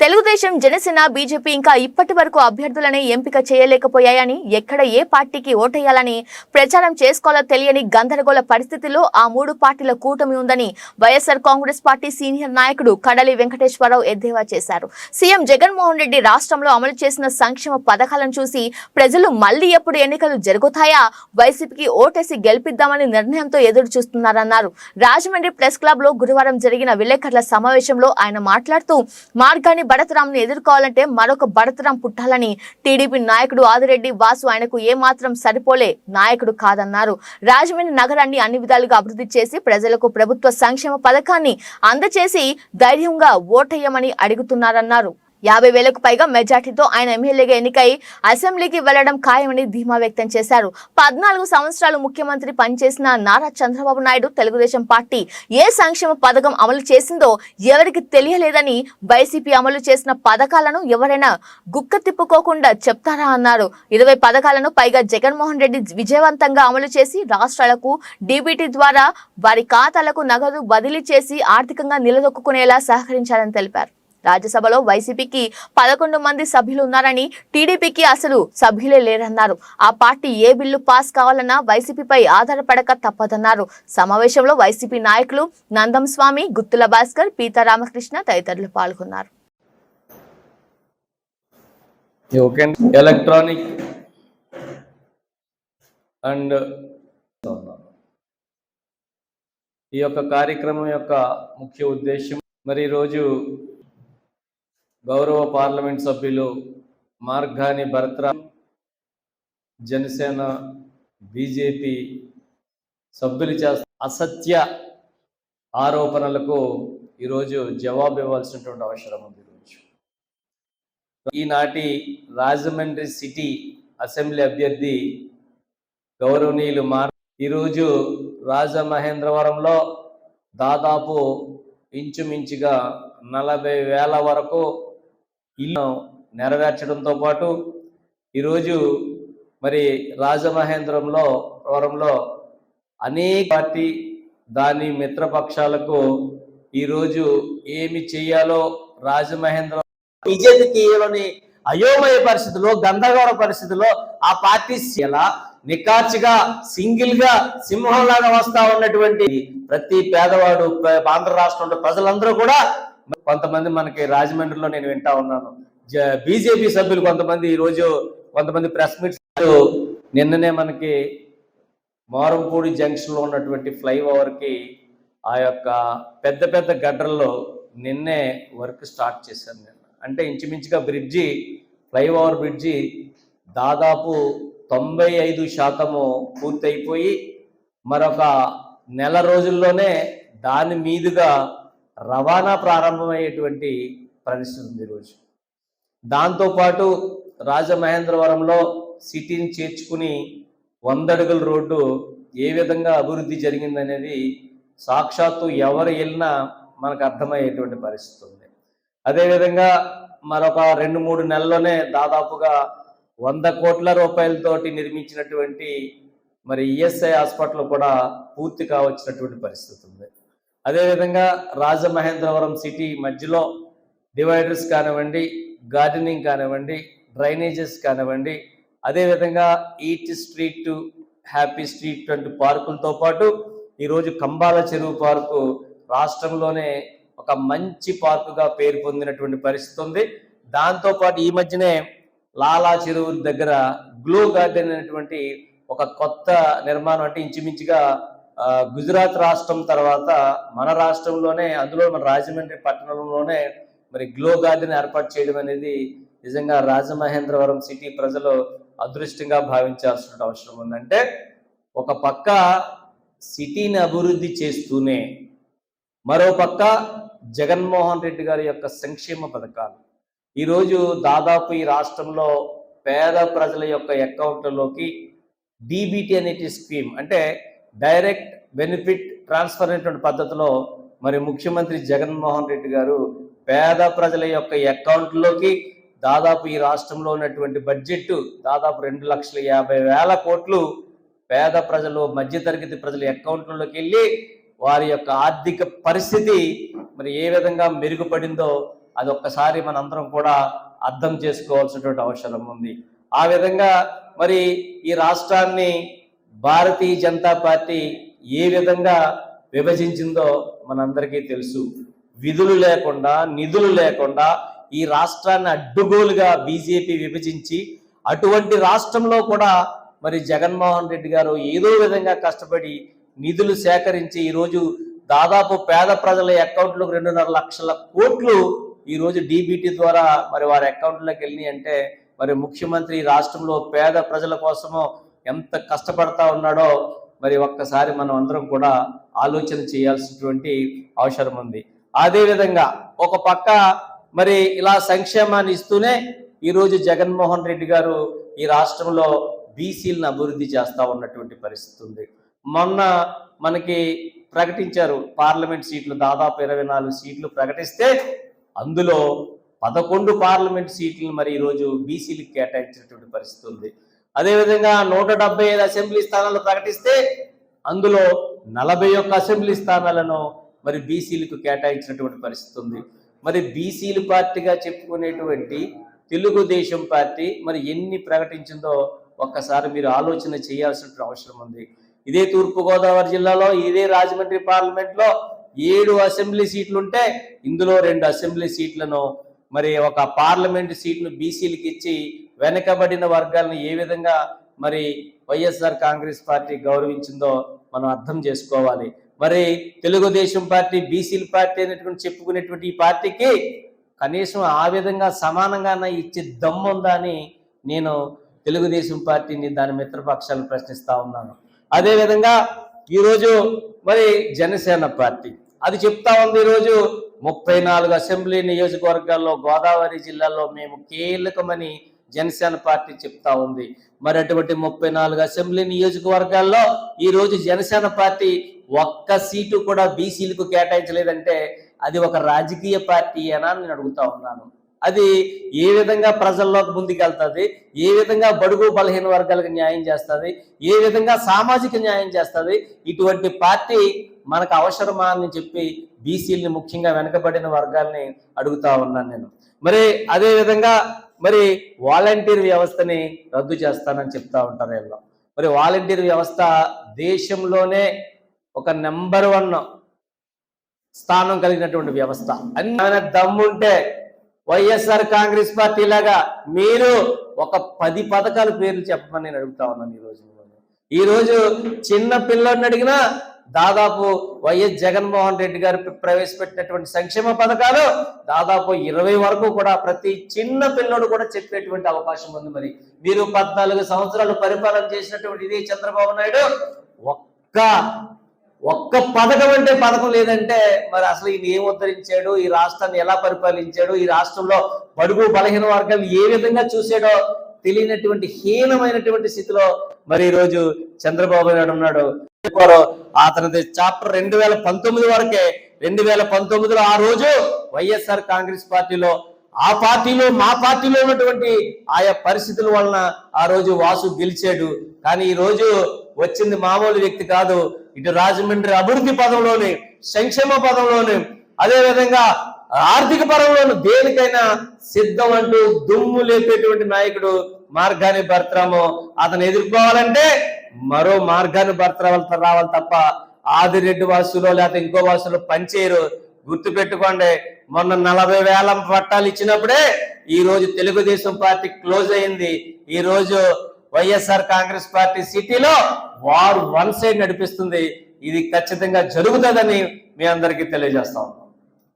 Telugu Desam Janasena BJP ఇంకా ఇప్పటి వరకు అభ్యర్థులని ఎంపిక చేయలేకపోయాయని ఎక్కడ ఏ పార్టీకి ఓటేయాలని ప్రచారం చేసుకోవాలో తెలియని గందరగోళ పరిస్థితిలో ఆ మూడు పార్టీల కూటమి ఉందని వైఎస్ఆర్ కాంగ్రెస్ పార్టీ సీనియర్ నాయకుడు కడలి వెంకటేశ్వరరావు ఎద్దేవా చేశారు. సీఎం జగన్మోహన్ రెడ్డి రాష్ట్రంలో అమలు చేసిన సంక్షేమ పథకాలను చూసి ప్రజలు మళ్ళీ ఎప్పుడు ఎన్నికలు జరుగుతాయా? వైసీపీకి ఓటేసి గెలిపిద్దామని నిర్ణయంతో ఎదురు చూస్తున్నారన్నారు రాజమండ్రి ప్రెస్ క్లబ్లో గురువారం జరిగిన విలేకరుల సమావేశంలో ఆయన మాట్లాడుతూ మార్గాన్ని బడతరాంను ఎదుర్కోవాలంటే మరొక బడతరాం పుట్టాలని టీడీపీ నాయకుడు ఆదిరెడ్డి వాసు ఆయనకు ఏమాత్రం సరిపోలే నాయకుడు కాదన్నారు. రాజమండ్రి నగరాన్ని అన్ని విధాలుగా అభివృద్ధి చేసి ప్రజలకు ప్రభుత్వ సంక్షేమ పథకాన్ని అందచేసి ధైర్యంగా ఓటేయమని అడుగుతున్నారన్నారు. యాభై వేలకు పైగా మెజార్టీతో ఆయన ఎమ్మెల్యేగా ఎన్నికై అసెంబ్లీకి వెళ్ళడం ఖాయమని ధీమా వ్యక్తం చేశారు. పద్నాలుగు సంవత్సరాలు ముఖ్యమంత్రి పనిచేసిన నారా చంద్రబాబు నాయుడు తెలుగుదేశం పార్టీ ఏ సంక్షేమ పథకం అమలు చేసిందో ఎవరికి తెలియలేదని వైసీపీ అమలు చేసిన పథకాలను ఎవరైనా గుక్క తిప్పుకోకుండా చెప్తారా అన్నారు. ఇరవై పథకాలను పైగా జగన్మోహన్ రెడ్డి విజయవంతంగా అమలు చేసి రాష్ట్రాలకు డీబీటీ ద్వారా వారి ఖాతాలకు నగదు బదిలీ చేసి ఆర్థికంగా నిలదొక్కునేలా సహకరించారని తెలిపారు. రాజ్యసభలో వైసీపీకి పదకొండు మంది సభ్యులు ఉన్నారని టీడీపీకి అసలు సభ్యులే లేరన్నారు. ఆ పార్టీ ఏ బిల్లు పాస్ కావాలన్నా వైసీపీపై ఆధారపడక తప్పదన్నారు. సమావేశంలో వైసీపీ నాయకులు నందం స్వామి గుత్తుల భాస్కర్ పీతా రామకృష్ణ తదితరులు పాల్గొన్నారు. ఎలక్ట్రానిక్ అండ్ ఈ యొక్క కార్యక్రమం యొక్క ముఖ్య ఉద్దేశం. మరి ఈరోజు గౌరవ పార్లమెంట్ సభ్యులు మార్గాని భరత్రా జనసేన బీజేపీ సభ్యులు చేస్తున్న అసత్య ఆరోపణలకు ఈరోజు జవాబు ఇవ్వాల్సినటువంటి అవసరం ఉంది ఈరోజు. ఈనాటి రాజమండ్రి సిటీ అసెంబ్లీ అభ్యర్థి గౌరవనీయులు మార్ ఈరోజు రాజమహేంద్రవరంలో దాదాపు ఇంచుమించుగా నలభై వేల వరకు ఇల్లు నెరవేర్చడంతో పాటు ఈరోజు మరి రాజమహేంద్రంలో వరంలో అనేక పార్టీ దాని మిత్రపక్షాలకు ఈరోజు ఏమి చేయాలో రాజమహేంద్రం బీజేపీకి అయోమయ పరిస్థితిలో గందరగోళ పరిస్థితిలో ఆ పార్టీ ఎలా నికార్చిగా సింగిల్గా సింహంలాగా వస్తా ఉన్నటువంటి ప్రతి పేదవాడు ఆంధ్ర రాష్ట్రంలో ప్రజలందరూ కూడా కొంతమంది మనకి రాజమండ్రిలో నేను వింటా ఉన్నాను. బీజేపీ సభ్యులు కొంతమంది ఈ రోజు కొంతమంది ప్రెస్ మీట్స్ నిన్ననే మనకి మారంపూడి జంక్షన్లో ఉన్నటువంటి ఫ్లైఓవర్కి ఆ యొక్క పెద్ద పెద్ద గడ్డల్లో నిన్నే వర్క్ స్టార్ట్ చేశాను నేను. అంటే ఇంచుమించుగా బ్రిడ్జి ఫ్లైఓవర్ బ్రిడ్జి దాదాపు తొంభై ఐదు శాతము పూర్తయిపోయి మరొక నెల రోజుల్లోనే దాని మీదుగా రవాణా ప్రారంభమయ్యేటువంటి పరిస్థితి ఉంది ఈరోజు. దాంతోపాటు రాజమహేంద్రవరంలో సిటీని చేర్చుకుని వందడుగుల రోడ్డు ఏ విధంగా అభివృద్ధి జరిగిందనేది సాక్షాత్తు ఎవరు వెళ్ళినా మనకు అర్థమయ్యేటువంటి పరిస్థితి ఉంది. అదేవిధంగా మరొక రెండు మూడు నెలల్లోనే దాదాపుగా వంద కోట్ల రూపాయలతోటి నిర్మించినటువంటి మరి ఈఎస్ఐ హాస్పిటల్ కూడా పూర్తి కావచ్చినటువంటి పరిస్థితి ఉంది. అదేవిధంగా రాజమహేంద్రవరం సిటీ మధ్యలో డివైడర్స్ కానివ్వండి గార్డెనింగ్ కానివ్వండి డ్రైనేజెస్ కానివ్వండి అదేవిధంగా ఈట్ స్ట్రీట్ హ్యాపీ స్ట్రీట్ వంటి పార్కులతో పాటు ఈరోజు కంబాల చెరువు పార్కు రాష్ట్రంలోనే ఒక మంచి పార్కుగా పేరు పొందినటువంటి పరిస్థితి ఉంది. దాంతోపాటు ఈ మధ్యనే లాలా చెరువు దగ్గర గ్లో గార్డెన్ అనేటువంటి ఒక కొత్త నిర్మాణం అంటే ఇంచుమించుగా గుజరాత్ రాష్ట్రం తర్వాత మన రాష్ట్రంలోనే అందులో మన రాజమండ్రి పట్టణంలోనే మరి గ్లో గార్డెన్ ఏర్పాటు చేయడం అనేది నిజంగా రాజమహేంద్రవరం సిటీ ప్రజలు అదృష్టంగా భావించాల్సిన అవసరం ఉందంటే ఒక పక్క సిటీని అభివృద్ధి చేస్తూనే మరో పక్క జగన్మోహన్ రెడ్డి గారి యొక్క సంక్షేమ పథకాలు. ఈరోజు దాదాపు ఈ రాష్ట్రంలో పేద ప్రజల యొక్క అకౌంట్లలోకి డీబీటీ అనేది స్కీమ్ అంటే డైరెక్ట్ బెనిఫిట్ ట్రాన్స్ఫర్ అనేటువంటి పద్ధతిలో మరి ముఖ్యమంత్రి జగన్మోహన్ రెడ్డి గారు పేద ప్రజల యొక్క అకౌంట్లోకి దాదాపు ఈ రాష్ట్రంలో ఉన్నటువంటి బడ్జెట్ దాదాపు రెండు లక్షల యాభై వేల కోట్లు పేద ప్రజలు మధ్యతరగతి ప్రజల అకౌంట్లలోకి వెళ్ళి వారి యొక్క ఆర్థిక పరిస్థితి మరి ఏ విధంగా మెరుగుపడిందో అది ఒక్కసారి మనందరం కూడా అర్థం చేసుకోవాల్సినటువంటి అవసరం ఉంది. ఆ విధంగా మరి ఈ రాష్ట్రాన్ని భారతీయ జనతా పార్టీ ఏ విధంగా విభజించిందో మనందరికీ తెలుసు. విధులు లేకుండా నిధులు లేకుండా ఈ రాష్ట్రాన్ని అడ్డుగోలుగా బీజేపీ విభజించి అటువంటి రాష్ట్రంలో కూడా మరి జగన్మోహన్ రెడ్డి గారు ఏదో విధంగా కష్టపడి నిధులు సేకరించి ఈరోజు దాదాపు పేద ప్రజల అకౌంట్లకు రెండున్నర లక్షల కోట్లు ఈరోజు డీబీటీ ద్వారా మరి వారి అకౌంట్లోకి వెళ్ళి అంటే మరి ముఖ్యమంత్రి ఈ రాష్ట్రంలో పేద ప్రజల కోసమో ఎంత కష్టపడతా ఉన్నాడో మరి ఒక్కసారి మనం అందరం కూడా ఆలోచన చేయాల్సినటువంటి అవసరం ఉంది. అదేవిధంగా ఒక పక్క మరి ఇలా సంక్షేమాన్ని ఇస్తూనే ఈరోజు జగన్మోహన్ రెడ్డి గారు ఈ రాష్ట్రంలో బీసీలను అభివృద్ధి చేస్తూ ఉన్నటువంటి పరిస్థితి ఉంది. మొన్న మనకి ప్రకటించారు పార్లమెంట్ సీట్లు దాదాపు ఇరవై నాలుగు సీట్లు ప్రకటిస్తే అందులో పదకొండు పార్లమెంట్ సీట్లను మరి ఈరోజు బీసీలకు కేటాయించినటువంటి పరిస్థితి ఉంది. అదేవిధంగా నూట డెబ్బై ఐదు అసెంబ్లీ స్థానాలు ప్రకటిస్తే అందులో నలభై ఒక్క అసెంబ్లీ స్థానాలను మరి బీసీలకు కేటాయించినటువంటి పరిస్థితి ఉంది. మరి బీసీలు పార్టీగా చెప్పుకునేటువంటి తెలుగుదేశం పార్టీ మరి ఎన్ని ప్రకటించిందో ఒక్కసారి మీరు ఆలోచన చేయాల్సిన అవసరం ఉంది. ఇదే తూర్పుగోదావరి జిల్లాలో ఇదే రాజమండ్రి పార్లమెంట్లో ఏడు అసెంబ్లీ సీట్లు ఉంటే ఇందులో రెండు అసెంబ్లీ సీట్లను మరి ఒక పార్లమెంట్ సీట్ను బీసీలకు ఇచ్చి వెనకబడిన వర్గాలను ఏ విధంగా మరి వైఎస్ఆర్ కాంగ్రెస్ పార్టీ గౌరవించిందో మనం అర్థం చేసుకోవాలి. మరి తెలుగుదేశం పార్టీ బీసీల పార్టీ అనేటువంటి చెప్పుకునేటువంటి ఈ పార్టీకి కనీసం ఆ విధంగా సమానంగానే ఇచ్చే దమ్ముందా అని నేను తెలుగుదేశం పార్టీని దాని మిత్రపక్షాలను ప్రశ్నిస్తా ఉన్నాను. అదేవిధంగా ఈరోజు మరి జనసేన పార్టీ. అది చెప్తా ఉంది ఈరోజు ముప్పై నాలుగు అసెంబ్లీ నియోజకవర్గాల్లో గోదావరి జిల్లాలో మేము కీలకమని జనసేన పార్టీ చెప్తా ఉంది. మరి అటువంటి ముప్పై నాలుగు అసెంబ్లీ నియోజకవర్గాల్లో ఈ రోజు జనసేన పార్టీ ఒక్క సీటు కూడా బీసీలకు కేటాయించలేదంటే అది ఒక రాజకీయ పార్టీ అని నేను అడుగుతా ఉన్నాను. అది ఏ విధంగా ప్రజల్లోకి ముందుకెళ్తుంది? ఏ విధంగా బడుగు బలహీన వర్గాలకు న్యాయం చేస్తుంది? ఏ విధంగా సామాజిక న్యాయం చేస్తుంది? ఇటువంటి పార్టీ మనకు అవసరమా అని చెప్పి బీసీలని ముఖ్యంగా వెనకబడిన వర్గాల్ని అడుగుతా ఉన్నాను నేను. మరి అదేవిధంగా మరి వాలంటీర్ వ్యవస్థని రద్దు చేస్తానని చెప్తా ఉంటారు వీళ్ళు. మరి వాలంటీర్ వ్యవస్థ దేశంలోనే ఒక నెంబర్ వన్ స్థానం కలిగినటువంటి వ్యవస్థ. అన్ని దమ్ముంటే వైఎస్ఆర్ కాంగ్రెస్ పార్టీ లాగా మీరు ఒక పది పథకాల పేర్లు చెప్పమని నేను అడుగుతా ఉన్నాను ఈ రోజు ఈ రోజు చిన్న పిల్లోడిని అడిగినా దాదాపు వైఎస్ జగన్మోహన్ రెడ్డి గారు ప్రవేశపెట్టినటువంటి సంక్షేమ పథకాలు దాదాపు ఇరవై వరకు కూడా ప్రతి చిన్న పిల్లోడు కూడా చెప్పేటువంటి అవకాశం ఉంది మరి. మీరు పద్నాలుగు సంవత్సరాలు పరిపాలన చేసినటువంటి ఇదే చంద్రబాబు నాయుడు. ఒక్క ఒక్క పథకం అంటే పథకం లేదంటే మరి అసలు ఈయన ఏం ఉద్ధరించాడు? ఈ రాష్ట్రాన్ని ఎలా పరిపాలించాడు? ఈ రాష్ట్రంలో బడుగు బలహీన వర్గాలు ఏ విధంగా చూసాడో తెలియనటువంటి హీనమైనటువంటి స్థితిలో మరి ఈరోజు రోజు చంద్రబాబు నాయుడు ఉన్నాడు. అతనిది చాప్టర్ రెండు వేల పంతొమ్మిది వరకే రెండు వేల పంతొమ్మిదిలో ఆ రోజు వైఎస్ఆర్ కాంగ్రెస్ పార్టీలో ఆ పార్టీలో మా పార్టీలో ఉన్నటువంటి ఆయా పరిస్థితుల వలన ఆ రోజు వాసు గెలిచాడు. కానీ ఈ రోజు వచ్చింది మామూలు వ్యక్తి కాదు. ఇటు రాజమండ్రి అభివృద్ధి పదంలోని సంక్షేమ పదంలోని అదే విధంగా ఆర్థిక పరంలోను దేనికైనా సిద్ధం అంటూ దుమ్ము లేపేటువంటి నాయకుడు మార్గాన్ని భర్తరాము. అతను ఎదుర్కోవాలంటే మరో మార్గాన్ని భర్తరావాలి రావాలి తప్ప ఆదిరెడ్డి వాసులో లేకపోతే ఇంకో వాసులో పనిచేయరు గుర్తు పెట్టుకోండి మొన్న నలభై వేల పట్టాలు ఇచ్చినప్పుడే ఈ రోజు తెలుగుదేశం పార్టీ క్లోజ్ అయింది. ఈ రోజు వైఎస్ఆర్ కాంగ్రెస్ పార్టీ సిటీలో వారు వన్ సైడ్ నడిపిస్తుంది. ఇది ఖచ్చితంగా జరుగుతుందని మీ అందరికీ తెలియజేస్తాం.